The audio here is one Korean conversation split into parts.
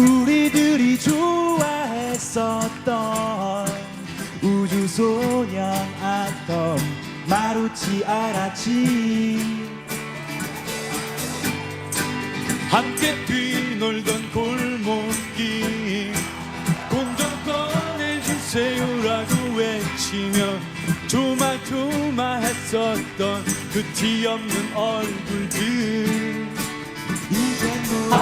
우리들이 좋아했었던 우주소년 아톰 마루치 알았지 함께 뛰놀던 골목길 공좀 꺼내주세요라고 외치며 조마조마했었던 그 티 없는 얼굴들. 이제 모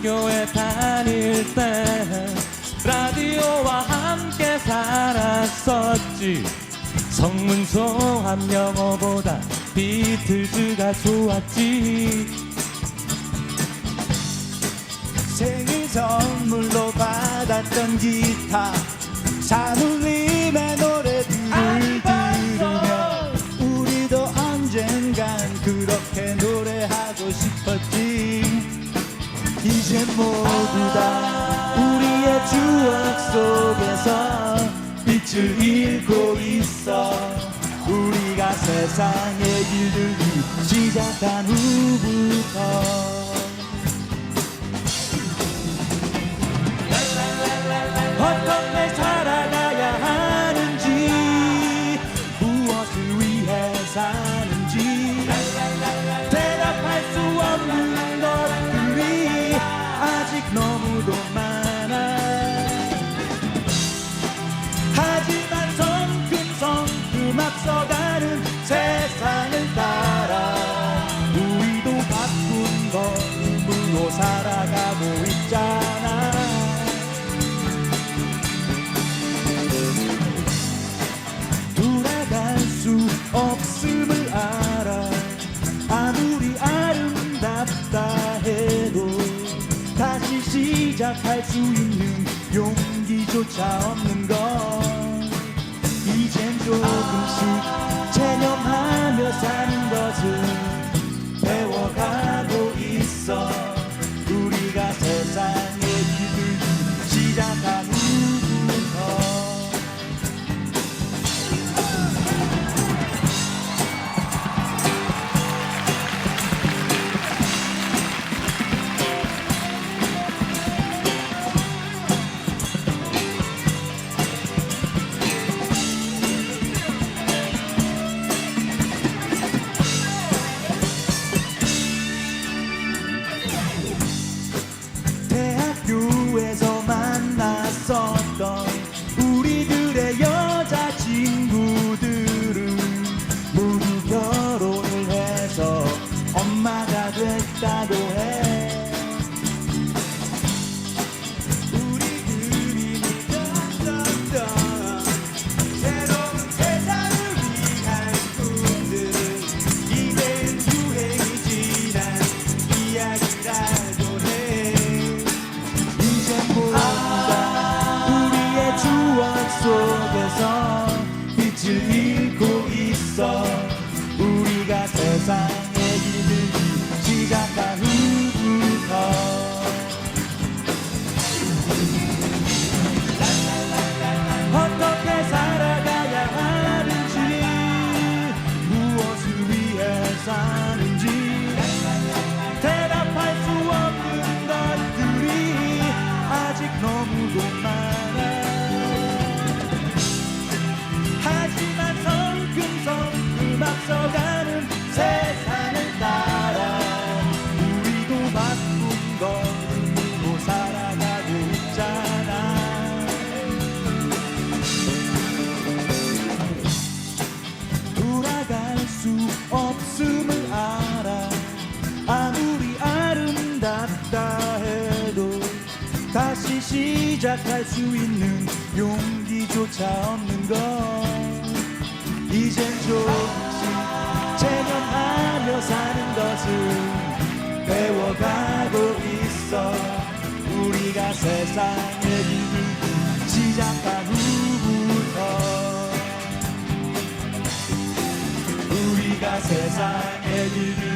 학교에 다닐 때 라디오와 함께 살았었지. 성문송 영어보다 비틀즈가 좋았지. 생일 선물로 받았던 기타 산울림의 노래 들을 들으며 우리도 언젠간 그렇 이제 모두 다 우리의 추억 속에서 빛을 잃고 있어. 우리가 세상에 길들기 시작한 후부터 살아가고 있잖아. 돌아갈 수 없음을 알아. 아무리 아름답다 해도 다시 시작할 수 있는 용기조차 없는 건 이젠 조금씩 체념하며 사는 길들기 다시 시작할 수 있는 용기조차 없는 건 이젠 조금씩 체념하며 사는 것을 배워가고 있어. 우리가 세상에 길들기 시작한 후부터 우리가 세상에 길들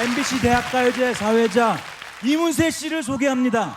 MBC 대학가요제 사회자 이문세 씨를 소개합니다.